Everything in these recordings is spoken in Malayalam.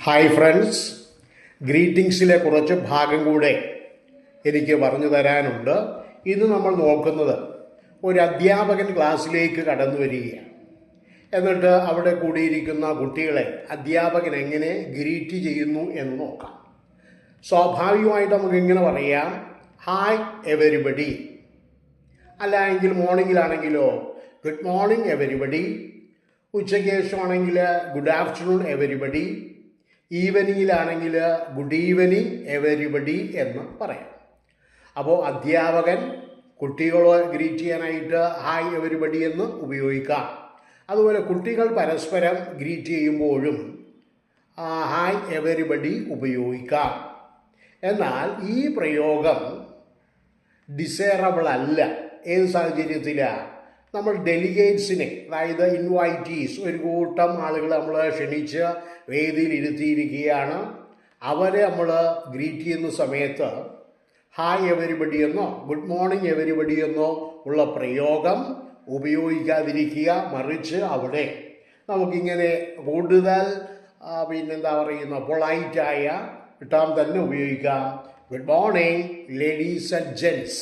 ഹായ് ഫ്രണ്ട്സ് ഗ്രീറ്റിംഗ്സിലെ കുറച്ച് ഭാഗം കൂടെ എനിക്ക് പറഞ്ഞു തരാനുണ്ട്. ഇന്ന് നമ്മൾ നോക്കുന്നത് ഒരു അധ്യാപകൻ ക്ലാസ്സിലേക്ക് കടന്നു വരികയാണ്. എന്നിട്ട് അവിടെ കൂടിയിരിക്കുന്ന കുട്ടികളെ അധ്യാപകൻ എങ്ങനെ ഗ്രീറ്റ് ചെയ്യുന്നു എന്ന് നോക്കാം. സ്വാഭാവികമായിട്ട് നമുക്ക് ഇങ്ങനെ പറയാം. ഹായ് എവരിബഡി അല്ല എങ്കിൽ മോർണിംഗിലാണെങ്കിലോ? ഗുഡ് മോർണിംഗ് എവരിബഡി ഉച്ചയ്ക്ക് ശേഷമാണെങ്കിൽ ഗുഡ് ആഫ്റ്റർനൂൺ എവരിബഡി ഈവനിങ്ങിലാണെങ്കിൽ ഗുഡ് ഈവനിങ് എവരിബഡി എന്ന് പറയാം. അപ്പോൾ അധ്യാപകൻ കുട്ടികളെ ഗ്രീറ്റ് ചെയ്യാനായിട്ട് ഹായ് എവരിബഡി എന്ന് ഉപയോഗിക്കാം. അതുപോലെ കുട്ടികൾ പരസ്പരം ഗ്രീറ്റ് ചെയ്യുമ്പോഴും ഹായ് എവരിബഡി ഉപയോഗിക്കാം. എന്നാൽ ഈ പ്രയോഗം ഡിസേറബിൾ അല്ല. ഏത് സാഹചര്യത്തിലാണ് നമ്മൾ ഡെലിഗേറ്റ്സിനെ അതായത് ഇൻവൈറ്റീസ് ഒരു കൂട്ടം ആളുകൾ നമ്മൾ ക്ഷണിച്ച് വേദിയിൽ ഇരുത്തിയിരിക്കുകയാണ്. അവരെ നമ്മൾ ഗ്രീറ്റ് ചെയ്യുന്ന സമയത്ത് ഹായ് എവരിബഡി എന്നോ ഗുഡ് മോർണിംഗ് എവരിബഡി എന്നോ ഉള്ള പ്രയോഗം ഉപയോഗിക്കാതിരിക്കുക മറിച്ച് അവിടെ നമുക്കിങ്ങനെ കൂടുതൽ പിന്നെന്താ പറയുന്ന പൊളൈറ്റായ കിട്ടാൻ തന്നെ ഉപയോഗിക്കാം. Good morning ladies and gents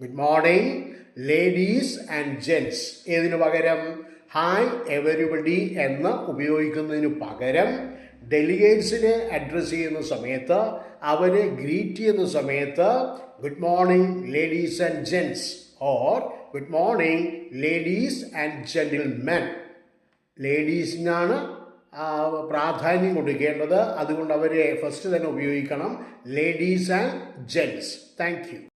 good morning ladies and gents ഏതിനു പകരം? ഹായ് എവരിബഡി എന്ന് ഉപയോഗിക്കുന്നതിന് പകരം ഡെലിഗേറ്റ്സിനെ അഡ്രസ്സ് ചെയ്യുന്ന സമയത്ത് അവരെ ഗ്രീറ്റ് ചെയ്യുന്ന സമയത്ത് good morning ladies and gents or good morning ladies and gentlemen ലേഡീസിനാണ് ആ, പ്രാധാന്യം കൊടുക്കേണ്ടത്. അതുകൊണ്ട് അവരെ ഫസ്റ്റ് തന്നെ ഉപയോഗിക്കണം. Ladies and gents thank